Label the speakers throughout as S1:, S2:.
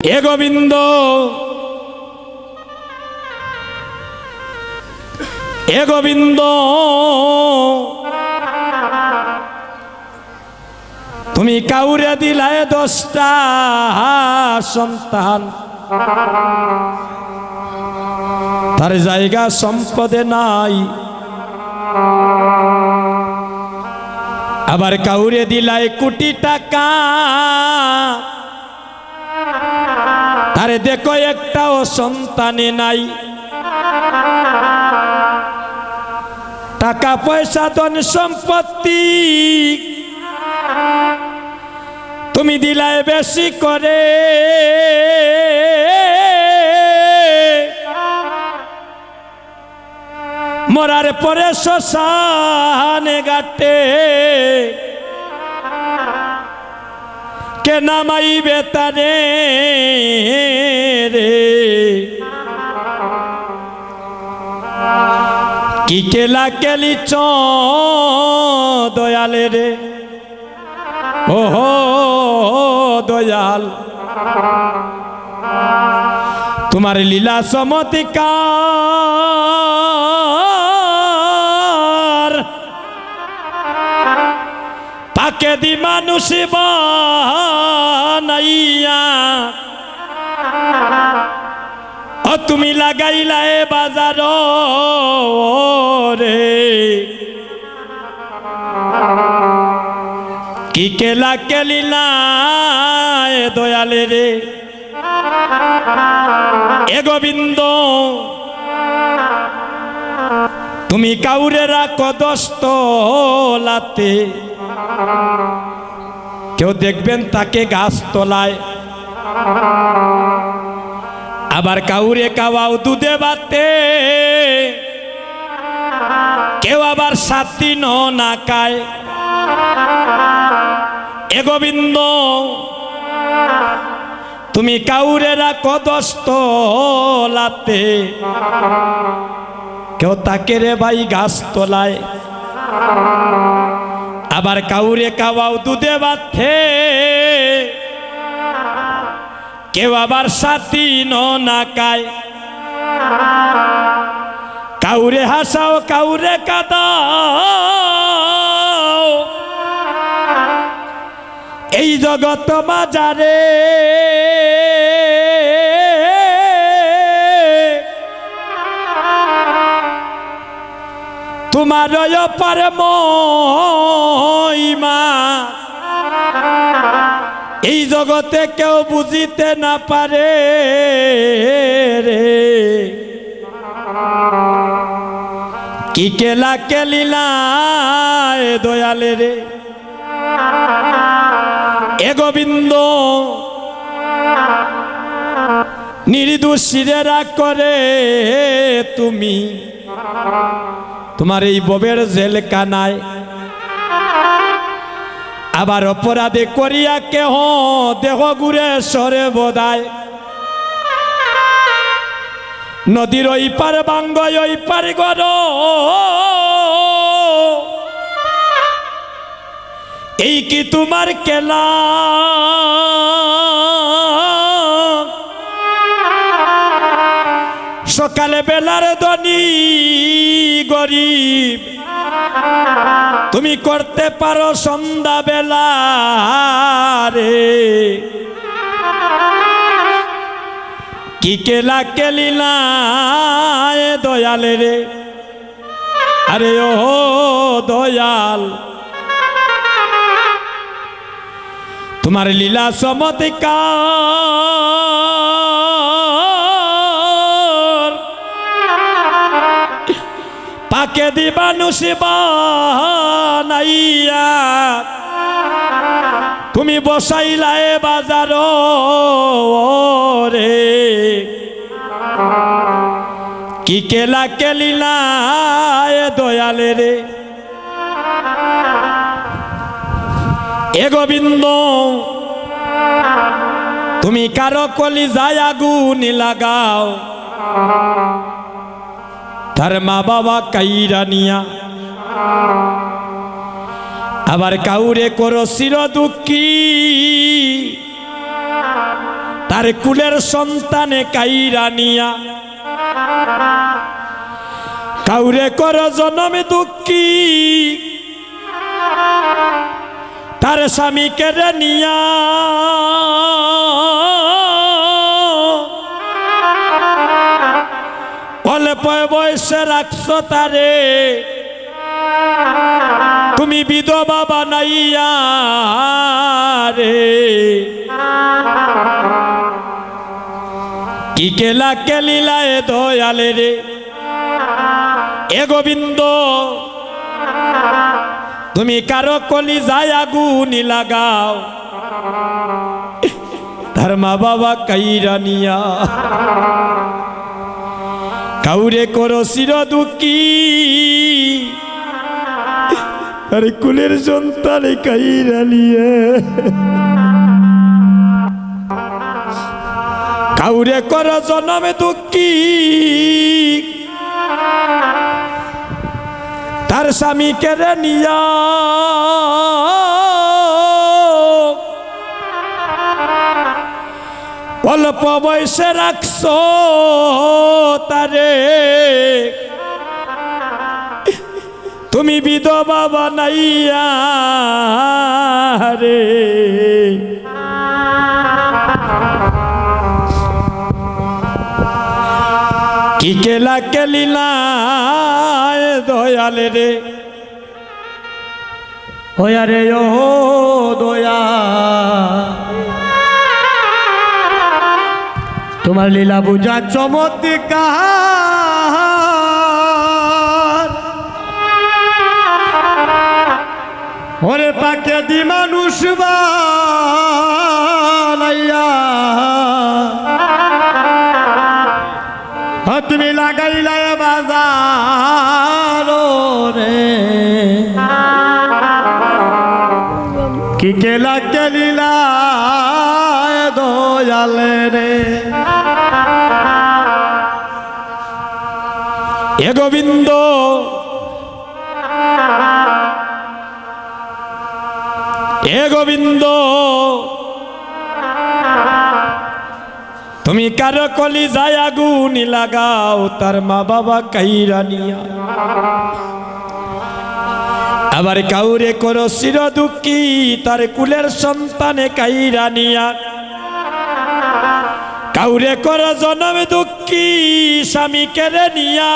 S1: এ গোবিন্দ এ গোবিন্দ, তুমি কাউরে দিলায় দশটা সন্তান। তার জায়গা সম্পদে নাই। আবার কাউরে দিলায় কোটি টাকা। আরে দেখো, একটাও সন্তানে নাই। টাকা পয়সা, ধন সম্পত্তি। তুমি দিলায় বেশি করে। মরার পরে শ্মশানে গাটে নামাইবে তারে রে। কি কেলা কেলি চ দয়ালে রে। ওহো দয়াল। তোমার লীলা সমতিকার তাকে দি মানুষ বানাইয়া। ও তুমি লাগাইলা এ বাজার রে। কি কেলা কেলিলা এ দয়ালে রে। এ গোবিন্দ, তুমি কাউরে রাখো দস্ত লাতে কেউ দেখবেন তাকে গাছ তোলায়। আবার কাউরে কাওয়াও দুধে বাতে কেউ আবার সাতি ন না কায় এ গোবিন্দ, তুমি কাউরে রাখো দস্ত লাতে কেউ তাকে রে ভাই গাছ তোলায়। আবার কাউরে কাওয়াও দুধে বাধে। কেউ আবার সাথী ন না কায় কাউরে হাসাও, কাউরে কাদাও। এই জগৎ বাজারে তোমার পার মহিমা। এই জগতে কেউ বুঝিতে না পারে রে। কি কেলা কেলিলা দয়ালে রে। এ গোবিন্দ, নির্দোষীরে করে তুমি। তোমার এই ববের জেল কানায় আবার অপরাধে করিয়া কেহ দেহ গুরে সরে বোধায়। নদীর ওই পার বাঙ্গ ওই পার গর এই কি তোমার কেলা? সকালে বেলার ধনী গরিব। তুমি করতে পারো সন্ধ্যা বেলা রে। কি কেলা কেলিলা দয়ালে রে। আরে ও দয়াল। তোমার লীলা সমতিকার পাকে দিবানুষ বানাইয়া তুমি বসাইলা এ বাজার রে। কি কেলা কেলিলা এ দয়ালে রে। এ গোবিন্দ, তুমি কারও কলি যায় আগুন লাগাও। তার মা বাবা কাইরা নিয়া। আবার কাউরে করো চির দুঃখী। তার কুলের সন্তানে কাইরানিয়া কাউরে কর জনমে দুঃখী। তার স্বামীকে রে নিয়া। অল্প বয়সে রাখছ তারে? তুমি বিধবা বানাইয়া রে। কি কেলা কেলিলায় দয়ালে রে। এ গোবিন্দ, তুমি কারও কলি যায় আগুনি লাগাও। তার মা বাবা কাইরানিয়া কাউরে করো শির দুঃখী। আরে কুলের সন্তানে কাইরানিয়া কাউরে কর জনমে দুঃখী। তার স্বামী কেড়ে নিয়া। অল্প বয়সে রাখছ তারে। তুমি বিধবা বানাইয়া রে। কি কেলা কেলিলা দয়ালে রে।
S2: ওয়া রে, ও দয়া। তোমার লীলা বুঝা চমৎকার। ওরে পাকে দি মানুষ তুমি লাগাইলা বাজার রে। কি কেলা কেলিলা দয়ালে রে।
S1: এ গোবিন্দ। এ গোবিন্দ। তুমি কারও কলি যায় আগুনি লাগাও, তার মা বাবা কাইরানিয়া আবার কাউরে করো চির দুঃখী, তার কুলের সন্তানে কাইরানিয়া কাউরে করো জনমে দুঃখী স্বামী কেড়ে নিয়া।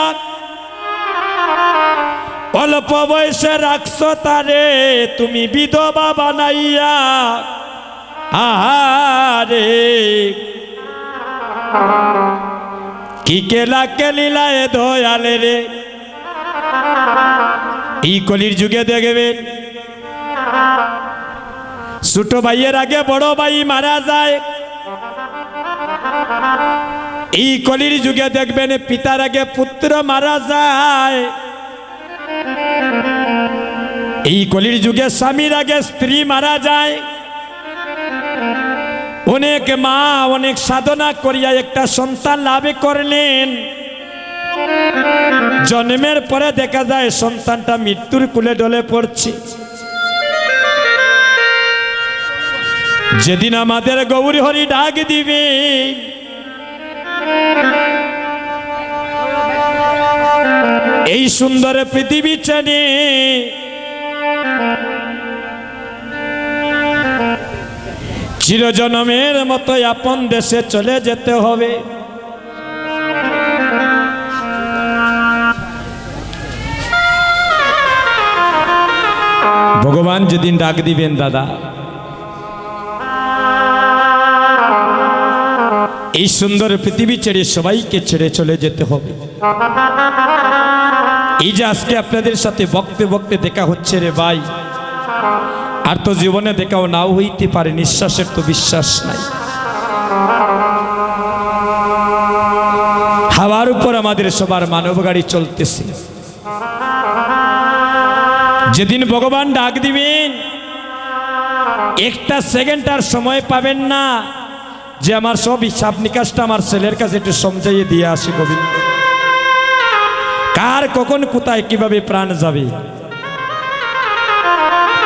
S1: অল্প বয়সে রাখছ তারে, তুমি বিধবা বানাইয়া। আহারে। কি কেলা কেলিলায় দয়ালে রে। এই কলির যুগে দেখবেন ছোট ভাইয়ের আগে বড় ভাই মারা যায়। এই কলির যুগে দেখবেন পিতার আগে পুত্র মারা যায়। এই কলির যুগে স্বামীর আগে স্ত্রী মারা যায়। অনেক মা অনেক সাধনা করিয়া একটা সন্তান লাভ করলেন। জন্মের পরে দেখা যায় সন্তানটা মৃত্যুর কুলে ডলে পড়ছে। যেদিন আমাদের গৌরী হরি ডাক দিবে, এই সুন্দর পৃথিবী চেনে চিরজনমের মতো আপন দেশে চলে যেতে হবে। ভগবান যেদিন ডাক দিবেন, দাদা। এই সুন্দর পৃথিবী ছেড়ে সবাইকে ছেড়ে চলে যেতে হবে। এই যে আজকে আপনাদের সাথে বকতে বকতে দেখা হচ্ছে রে ভাই। আর তো জীবনে দেখাও নাও হইতে পারে, নিঃশ্বাসের তো বিশ্বাস নাই। হাওয়ার উপর আমাদের সবার মানব গাড়ি চলতেছে। যেদিন ভগবান ডাক দিবেন, একটা সেকেন্ড আর সময় পাবেন না। যে আমার সব হিসাব নিকাশটা আমার ছেলের কাছে একটু সমঝাইয়ে দিয়ে আসি, গোবিন্দ। কার কখন কোথায় কীভাবে প্রাণ যাবে?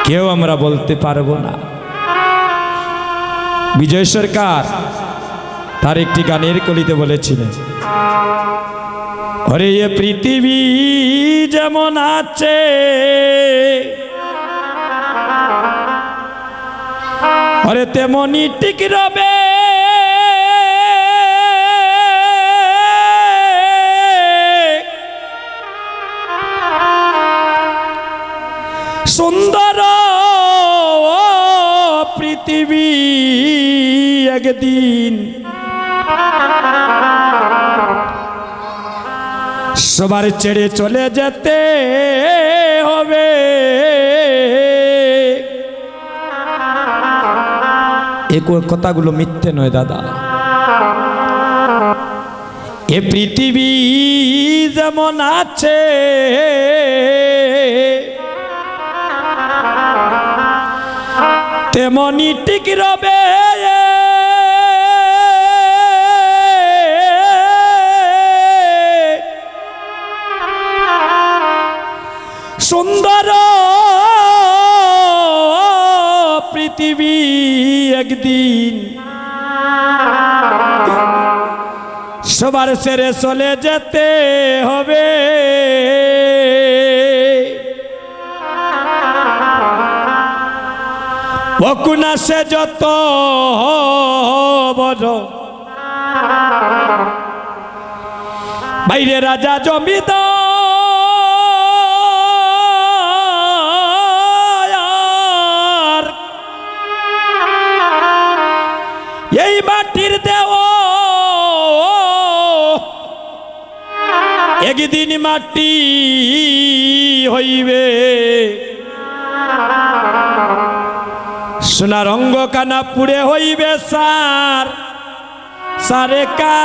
S1: কেউ আমরা বলতে পারব না। বিজয় সরকার তার একটি গানের কলিতে বলেছিলেন অরে এ পৃথিবী যেমন আছে অরে তেমনি ঠিক রবে সুন্দর পৃথিবী একদিন। সবার ছেড়ে চলে যেতে হবে। এ কথাগুলো মিথ্যে নয় দাদা। এ পৃথিবী যেমন আছে তেমনি ঠিক রবে। সুন্দর পৃথিবী একদিন। সবার সেরে চলে যেতে হবে। বকুনা সে যত বাইরে রাজা জমিদার এই মাটির দেও। একদিন মাটি হইবে। সোনার অঙ্গ কানা পুড়ে হইবে সার। সারে কার?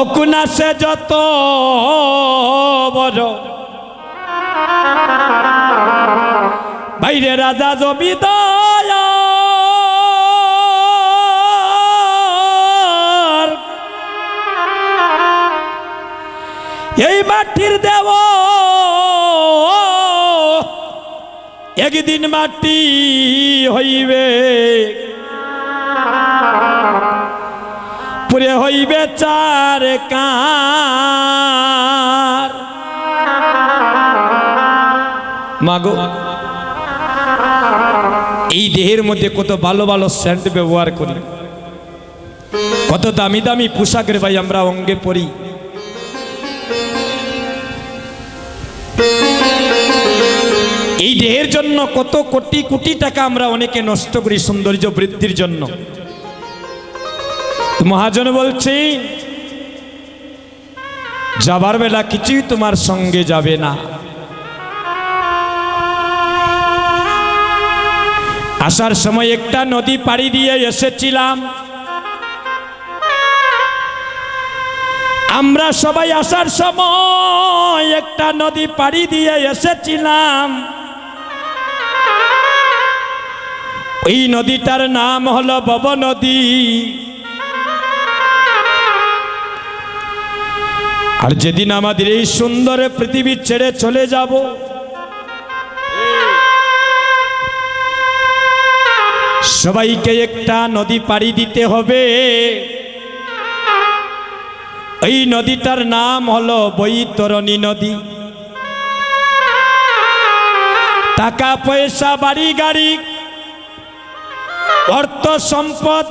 S1: অকুনা সে যত বড়। বাইরে রাজা জমিদার একদিন মাটি হইবে। পুরে হইবে চার কার। মাগো, এই দেহের মধ্যে কত ভালো ভালো সেন্ট ব্যবহার করি। কত দামি দামি পোশাকের ভাই আমরা অঙ্গে পরি। এই দেহের জন্য কত কোটি কোটি টাকা আমরা অনেকে নষ্ট করি সৌন্দর্য বৃদ্ধির জন্য। মহাজন বলছি, যাবার বেলা কিছুই তোমার সঙ্গে যাবে না। আসার সময় একটা নদী পাড়ি দিয়ে এসেছিলাম। আমরা সবাই আসার সময় একটা নদী পাড়ি দিয়ে এসেছিলাম। ওই নদীটার নাম হলো বব নদী। আর যেদিন আমাদের এই সুন্দর পৃথিবী ছেড়ে চলে যাব, সবাইকে একটা নদী পাড়ি দিতে হবে। এই নদীটার নাম হলো বৈতরণী নদী। টাকা পয়সা, বাড়ি, গাড়ি অর্থ সম্পদ।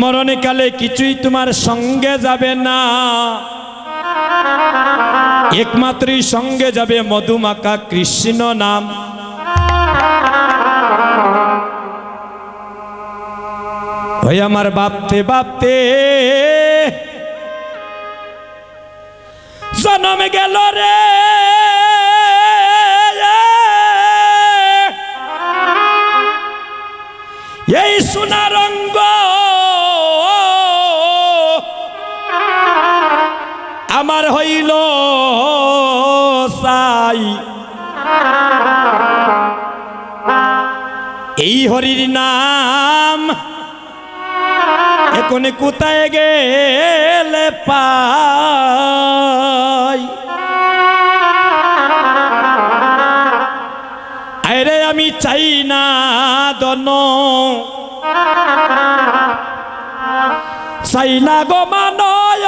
S1: মরণকালে কিছুই তোমার সঙ্গে যাবে না। একমাত্রই সঙ্গে যাবে মধুমাকা কৃষ্ণ নাম। ওই আমার বাপতে বাপতে জনম গেল রে। এই সোনারঙ্গ আমার হইল সাই। এই হরির নাম এখন কোথায় গেলে পাই? আরে আমি চাই না দন চাই না গো মানয়।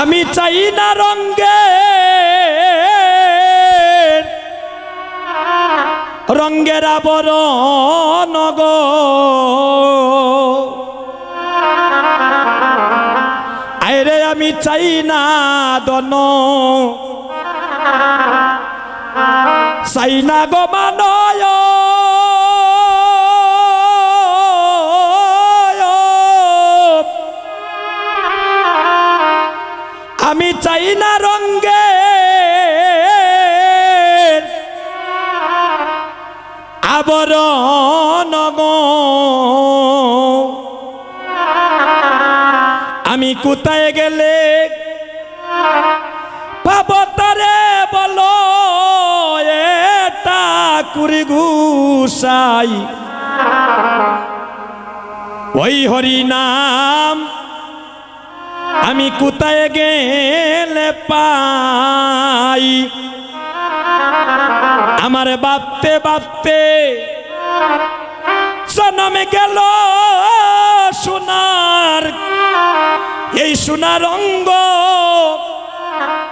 S1: আমি চাই না রঙ্গে রঙ্গের আবরণ গো। আমি চাই না দন। চাই না গো আমি চাই না রঙ্গে আবরণ আমি কোথায় গেলে? পাবো তারে বলো, এটা কুড়ি ঘুষাই ওই হরি নাম, আমি কোথায় গেলে পাই? আমার বাপতে বাপতে জনমে গেল সোনার এই সোনার অঙ্গ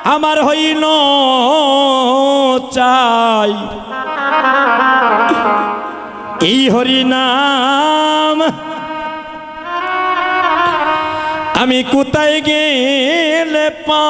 S1: আমার হইল চাই। এই হরি নাম আমি কোথায় গেলে পা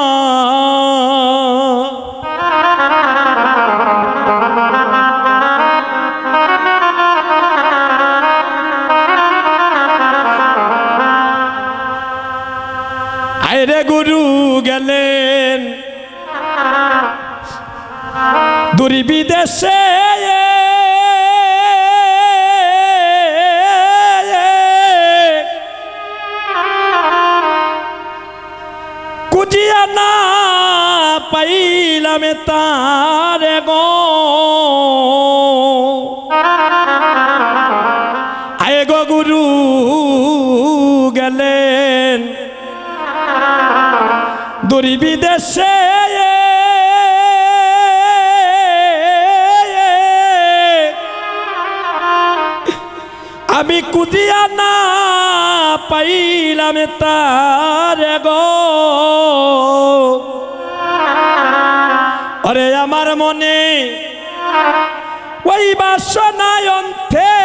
S1: পাইলাম তার অরে আমার মনে ওই বাসনায় অন্থে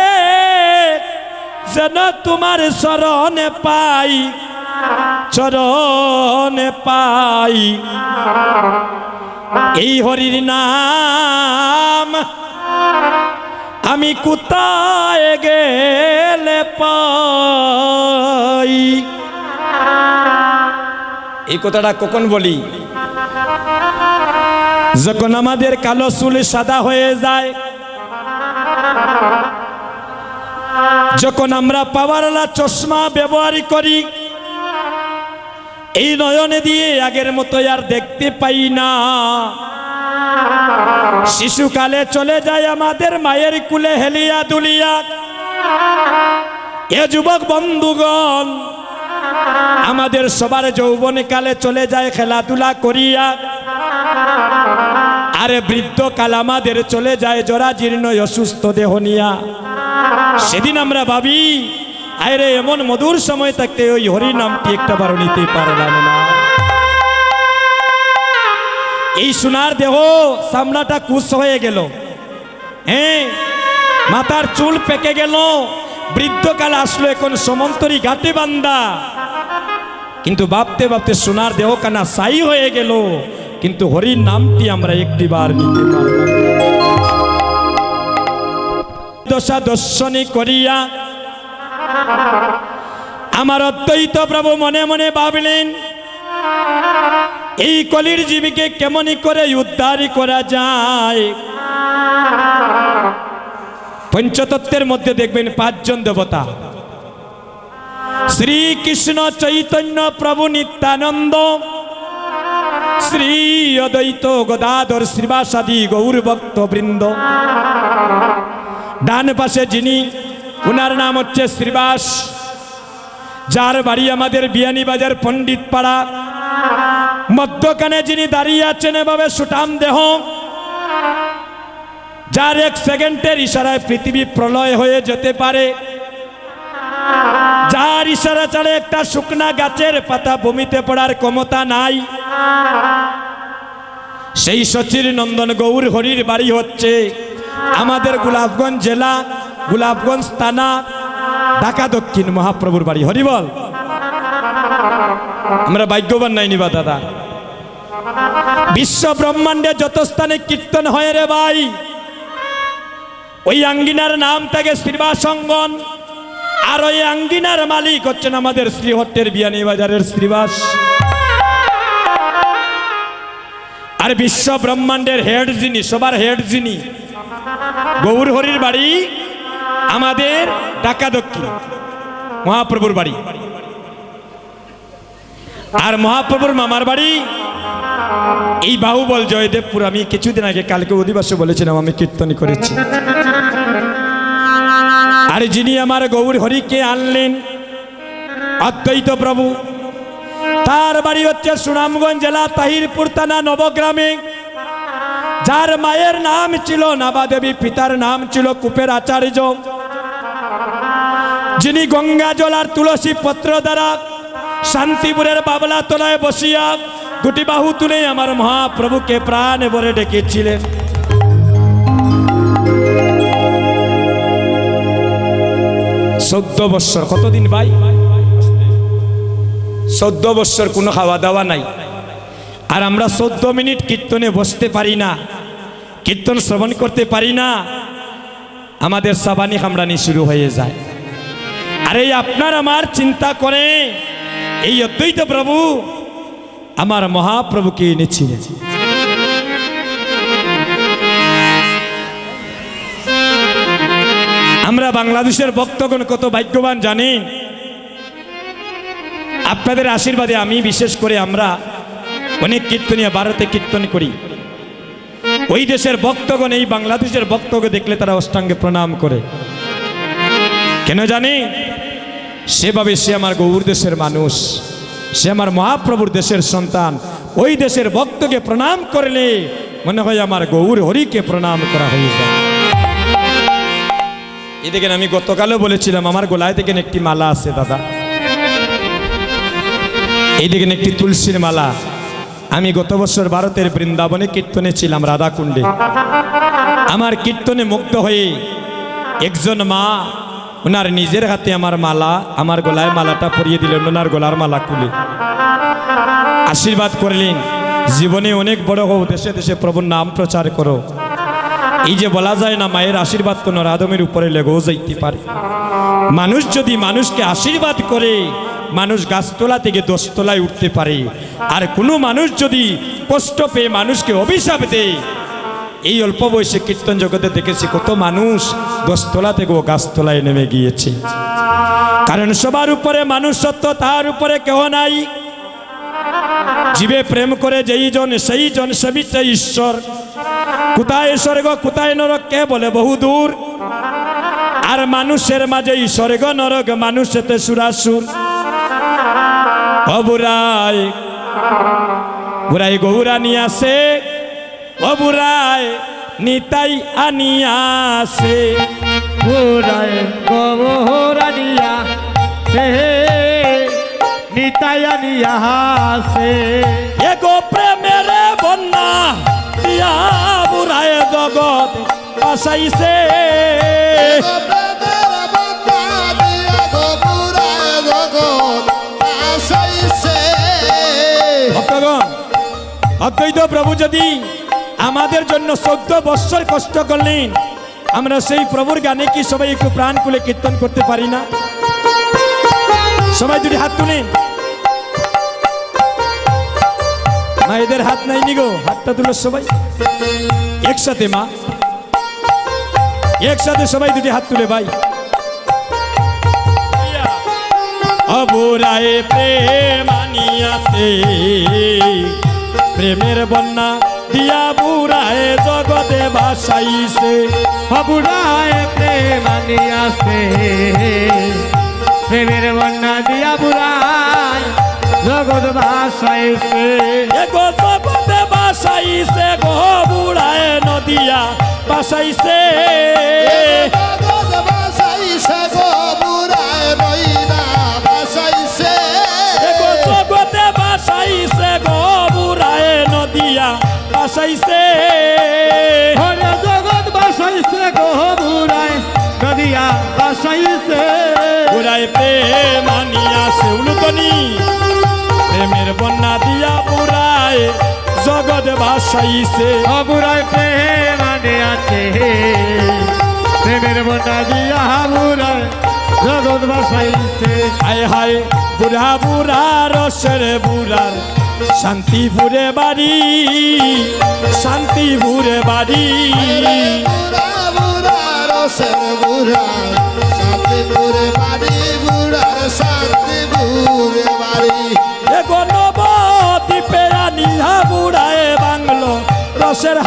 S1: যেন তোমার স্মরণে পাই, চরণে পাই। এই হরির নাম আমি কোথায় গেলে পাই? এই কথাটা কখন বলি? যখন আমাদের কালো চুল সাদা হয়ে যায়, যখন আমরা পাওয়ারলা চশমা ব্যবহার করি, এই নয়নে দিয়ে আগের মতো আর দেখতে পাই না। শিশুকালে চলে যায় আমাদের মায়ের কুলে হেলিয়া দুলিয়া। এ যুবক বন্ধুগণ আমাদের সবার যৌবন কালে চলে যায় খেলাধুলা করিয়া। আরে বৃদ্ধ বৃদ্ধকাল আমাদের চলে যায় জরা জীর্ণ অসুস্থ দেহ নিয়া। সেদিন আমরা ভাবি আরে এমন মধুর সময় থাকতে ওই হরি নামটি একটা বারো নিতে পারলাম না। এই সোনার দেহ সামলাটা কুশ হয়ে গেল। হ্যাঁ মাথার চুল পেকে গেল। বৃদ্ধকাল আসলো এখন সমন্তরী ঘাটে বান্দা। কিন্তু ভাবতে ভাবতে সোনার দেহ কানা সাই হয়ে গেল। কিন্তু হরির নামটি আমরা একটি বার নিতে দশা দর্শনী করিয়া আমার অদ্বৈত প্রভু মনে মনে ভাবলেন, এই কলির জীবীকে কেমনই করে উদ্ধার করা যায়? পঞ্চতত্ত্বের মধ্যে দেখবেন পাঁচজন দেবতা। শ্রীকৃষ্ণ চৈতন্য প্রভু নিত্যানন্দ, শ্রী অদ্বৈত গদাধর শ্রীবাসাদি গৌর ভক্ত বৃন্দ। ডান পাশে যিনি ওনার নাম হচ্ছে শ্রীবাস। যার বাড়ি আমাদের বিয়ানীবাজার পণ্ডিত পাড়া মধ্যখানে যিনি দাঁড়িয়ে আছেন এভাবে সুটাম দেহ যার এক সেকেন্ডের ইশারায় পৃথিবী প্রলয় হয়ে যেতে পারে। যার ইশারা ছাড়া একটা শুকনা গাছের পাতা ভূমিতে পড়ার ক্ষমতা নাই। সেই সচির নন্দন গৌর হরির বাড়ি হচ্ছে। আমাদের গোলাপগঞ্জ জেলা গোলাপগঞ্জ থানা, ঢাকা দক্ষিণ মহাপ্রভুর বাড়ি। হরিবল আমরা ভাগ্যবান নাই নিবা দাদা। বিশ্ব ব্রহ্মাণ্ডে যত স্থানে কীর্তন হয় রে ভাই ওই আঙ্গিনার নাম থাকে শ্রীবাসঙ্গন আর ওই আঙ্গিনার মালিক হচ্ছেন আমাদের শ্রীহট্টের বিয়ানী বাজারের শ্রীবাস। আর বিশ্ব ব্রহ্মাণ্ডের হেড যিনি, সবার হেড যিনি গৌর হরির বাড়ি আমাদের ঢাকা দক্ষিণ, মহাপ্রভুর বাড়ি। আর মহাপ্রভুর মামার বাড়ি এই বাহুবল জয়দেবপুর, আমি কিছুদিন আগে কালকে অধিবাসে বলেছিলাম, আমি কীর্তনী করেছি। আর যিনি আমার গৌর হরিকে আনলেন, অদ্বৈত প্রভু, তার বাড়ি হচ্ছে সুনামগঞ্জ জেলা তাহিরপুর থানা নবগ্রামে। যার মায়ের নাম ছিল নাবাদেবী, পিতার নাম ছিল কুপের আচার্য। যিনি গঙ্গা জল আর তুলসী পত্র দ্বারা শান্তিপুরের বাবলা তলায় বসিয়া দুটি বাহু তুলে আমার মহাপ্রভুকে প্রাণ ভরে ডেকেছিলেন। চোদ্দ বৎসর কতদিন ভাই? চোদ্দ বৎসর কোনো খাওয়া দাওয়া নাই। আর আমরা চোদ্দ মিনিট কীর্তনে বসতে পারি না, কীর্তন শ্রবণ করতে পারি না। আমাদের সাবানি কামড়ানি শুরু হয়ে যায়। আর এই আপনার আমার চিন্তা করে, এই অদ্বৈত প্রভু আমার মহাপ্রভুকে এনেছিলেন। আমরা বাংলাদেশের ভক্তগণ কত ভাগ্যবান জানেন আপনাদের আশীর্বাদে আমি বিশেষ করে আমরা অনেক কীর্তনীয় ভারতে কীর্তন করি। ওই দেশের ভক্তগণ, এই বাংলাদেশের ভক্তকে দেখলে তারা অষ্টাঙ্গে প্রণাম করে। কেন জানে? সেভাবে সে আমার গৌর দেশের মানুষ। সে আমার মহাপ্রভুর দেশের সন্তান। ওই দেশের ভক্তকে প্রণাম করলে মনে হয় আমার গৌর হরিকে প্রণাম করা হয়ে যায়। দেখেন, আমি গতকালও বলেছিলাম, আমার গোলায় দেখেন একটি মালা আছে, দাদা। এই দেখেন একটি তুলসীর মালা। আমি গত বছর ভারতের বৃন্দাবনে কীর্তনে ছিলাম রাধাকুণ্ডে। আমার কীর্তনে মুক্ত হয়ে একজন মা ওনার নিজের হাতে আমার মালা, আমার গলায় মালাটা পরিয়ে দিলেন ওনার গলার মালা খুলে আশীর্বাদ করলেন, জীবনে অনেক বড় হও, দেশে দেশে প্রভুর নাম প্রচার করো। এই যে বলা যায় না, মায়ের আশীর্বাদ কোনো রাধমের উপরে লেগেও যাইতে পারে। মানুষ যদি মানুষকে আশীর্বাদ করে, মানুষ গাছতলা থেকে দশতলায় উঠতে পারে। আর কোনো মানুষ যদি কষ্ট পেয়ে মানুষকে অভিশাপ দেয় এই অল্প বয়সে কীর্তন জগতে দেখেছি কত মানুষ দশতলা থেকেও গাছতলায় নেমে গিয়েছে। কারণ সবার উপরে মানুষ সত্য তার উপরে কেহ নাই। জীবে প্রেম করে যেই জন, সেই জন সেবিছে ঈশ্বর। কোথায় স্বর্গ, কোথায় নরক, কে বলে বহু দূর। আর মানুষের মাঝে স্বর্গ, নরক, মানুষেতে সুরাসুর। অবুরায় বুড়াই নিয়ে আসে। অবুরায় নিতাই আনিয়াসে
S2: পুরায় গোবরানিয়া সে নিতায়ানিয়া সে
S1: এগো প্রেমের বন্যা দিয়া বুড়ায় জগৎ আসাইছে ভক্তগণ অদ্বৈত প্রভু যদি আমাদের জন্য চোদ্দ বৎসর কষ্ট করলেন। আমরা সেই প্রভুর গানে কি সবাই একটু প্রাণ খুলে কীর্তন করতে পারি না? সবাই দুটি হাত তুলেন। মায়েদের হাত নাই নিগো হাতটা তুলো সবাই। একসাথে মা। একসাথে সবাই দুটি হাত তুলে ভাই। অবুরায় প্রেম আনিয়াছে, প্রেমের বন্যা দিয়া বুড়ায় জগতে ভাসাইছে।
S2: পুরায় প্রেমানিয়া সে প্রেমের বন্যা দিয়া বুড়ায় জগৎ ভাসাইছে।
S1: এগো জগতে বাসাইছে গো বুড়ায় নদিয়া বাসাইছে
S3: বাসাইছে।
S2: হরে জগৎ বাসাইছে গো বুড়ায় নদিয়া বাসাইছে।
S1: বুড়ায় প্রেম আনিয়া সেউলুকনি প্রেমের বন্যা দিয়া বুড়ায় জগৎ বাসাইছে।
S2: প্রেম আনে আছে প্রেমের বন্যা দিয়া বুড়ায় জগৎ বাসাইছে।
S1: হায় হায় বুড়া বুড়া রসের বুড়ার শান্তিপুরে বাড়ি শান্তিপুরে বাড়ি।
S3: শান্তিপুরে বাড়ি বুড়ার শান্তিপুরে বাড়ি।
S1: এগো নবদ্বীপে বুড়ায় বাংলো রসের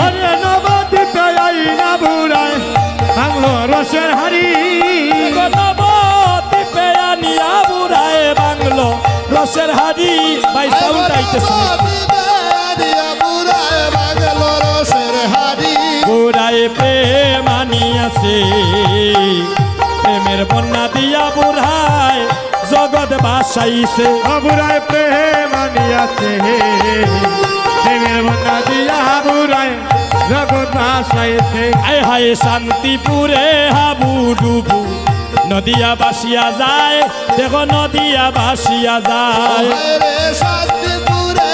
S2: হরে নবদ্বীপে আইনা বুড়ায় বাংলো রসের হাড়ি।
S1: রসের হাড়ি ভাই সাউন্ড আইতেছে।
S3: বুড়ায়
S1: বুড়ায় প্রেম আনিয়াছে। প্রেমের বন্যা দিয়া বুড়ায় জগৎ বাসাইছে।
S2: অবুরায় প্রেম আনিয়াছে। প্রেমের বন্যা দিয়া বুড়ায় জগৎ ভাসাইছে
S1: আয় হায় শান্তিপুরে হাবু ডুবু। নদিয়া বাসিয়া যায়। দেখো নদিয়া বাসিয়া যায়। এ শান্তিপুরে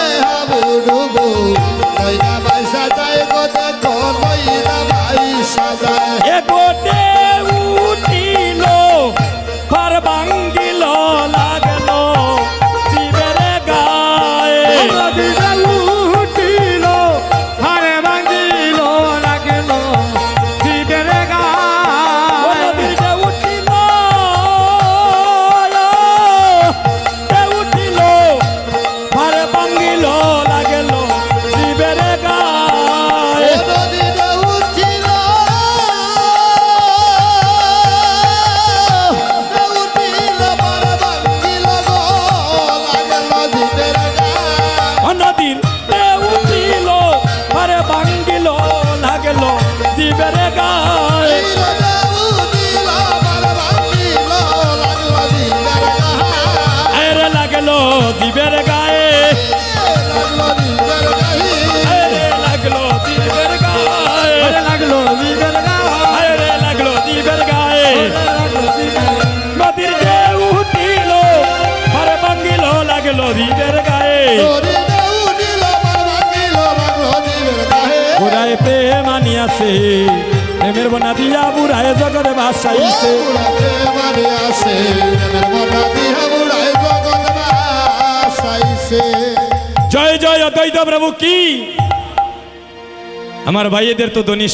S1: ভাসাইছে জয় জয় অদ্বৈত প্রভু কি? আমার ভাইয়েদের তো দনি